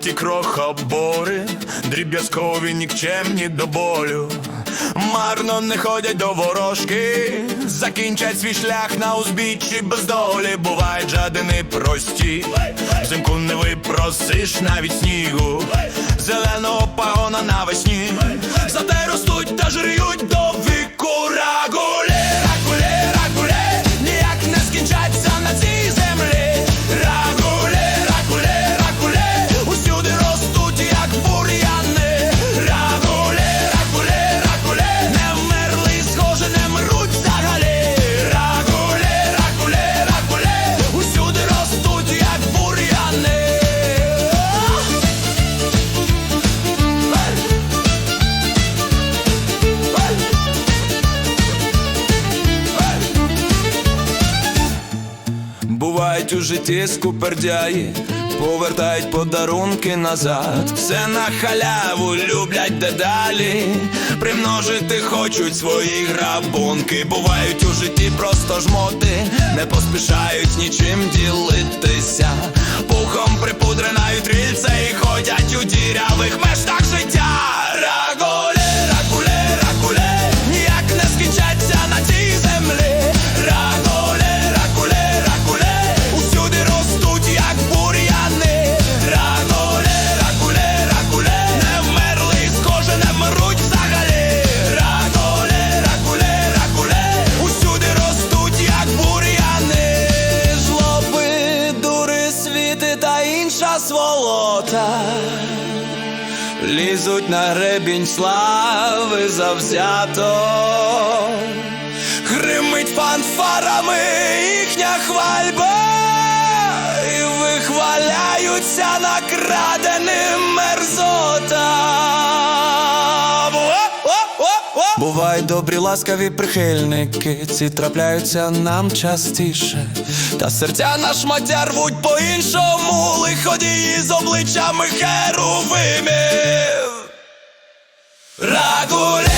ті крохобори, дріб'язкові нікчемні до болю. Марно не ходять до ворожки, закінчать свій шлях на узбіччі без долі. Бувають жадини прості, взимку не випросиш навіть снігу, зеленого пагона навесні, зате ростуть та жриють Бувають у житті скупердяї, повертають подарунки назад. Все на халяву люблять дедалі, примножити хочуть свої грабунки. Бувають у житті просто жмоти, не поспішають нічим ділитися. Пухом припудренають рільце і ходять у дірявих мештах життя. Сволота. Лізуть на гребінь слави завзято, гримить фанфарами їхня хвальба, і вихваляються накраденим мерзотам. Бувають добрі ласкаві прихильники, ці трапляються нам частіше. Та серця наш матя рвуть по-іншому, тоді із обличчями херувимів. Рагуля